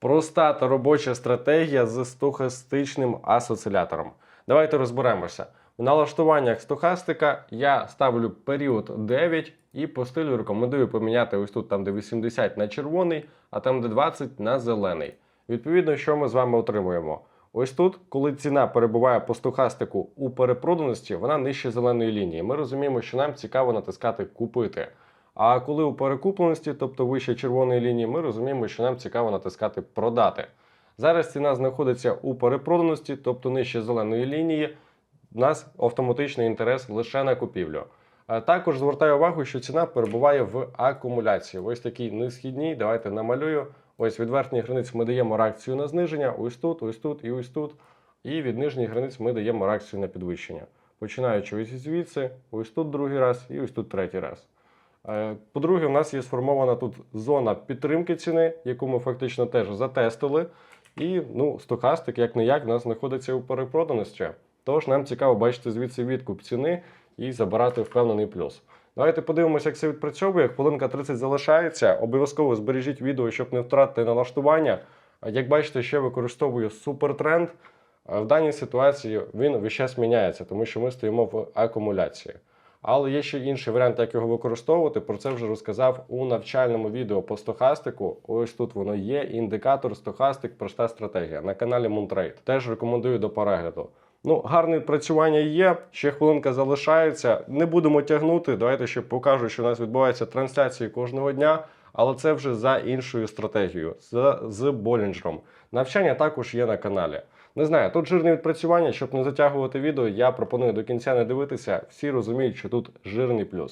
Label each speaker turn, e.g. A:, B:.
A: Проста та робоча стратегія з стохастичним асоцілятором. Давайте розберемося. В налаштуваннях стохастика я ставлю період 9 і по стилю рекомендую поміняти ось тут, там де 80 на червоний, а там де 20 на зелений. Відповідно, що ми з вами отримуємо? Ось тут, коли ціна перебуває по стохастику у перепроданості, вона нижче зеленої лінії. Ми розуміємо, що нам цікаво натискати купити. А коли у перекупленості, тобто вище червоної лінії, ми розуміємо, що нам цікаво натискати продати. Зараз ціна знаходиться у перепроданості, тобто нижче зеленої лінії. У нас автоматичний інтерес лише на купівлю. Також звертаю увагу, що ціна перебуває в акумуляції. Ось такий несхідній. Давайте намалюю. Ось від верхніх границь ми даємо реакцію на зниження, ось тут, ось тут і ось тут. І від нижніх границь ми даємо реакцію на підвищення. Починаючи ось звідси, ось тут другий раз і ось тут третій раз. Е, По-друге, у нас є сформована тут зона підтримки ціни, яку ми фактично теж затестили. І ну, стохастик, як не як, у нас знаходиться у перепроданості. Тож нам цікаво бачити звідси відкуп ціни і забирати впевнений плюс. Давайте подивимося, як це відпрацьовує. Хвилинка 30 залишається. Обов'язково збережіть відео, щоб не втратити налаштування. Як бачите, ще використовую супертренд. В даній ситуації він весь час міняється, тому що ми стоїмо в акумуляції. Але є ще інший варіант, як його використовувати. Про це вже розказав у навчальному відео по стохастику. Ось тут воно є. Індикатор стохастик, проста стратегія на каналі Moontrade. Теж рекомендую до перегляду. Ну, гарне відпрацювання є. Ще хвилинка залишається. Не будемо тягнути. Давайте ще покажу, що у нас відбуваються трансляції кожного дня. Але це вже за іншою стратегією, з, з Болінджером. Навчання також є на каналі. Не знаю, тут жирне відпрацювання, щоб не затягувати відео, я пропоную до кінця не дивитися. Всі розуміють, що тут жирний плюс.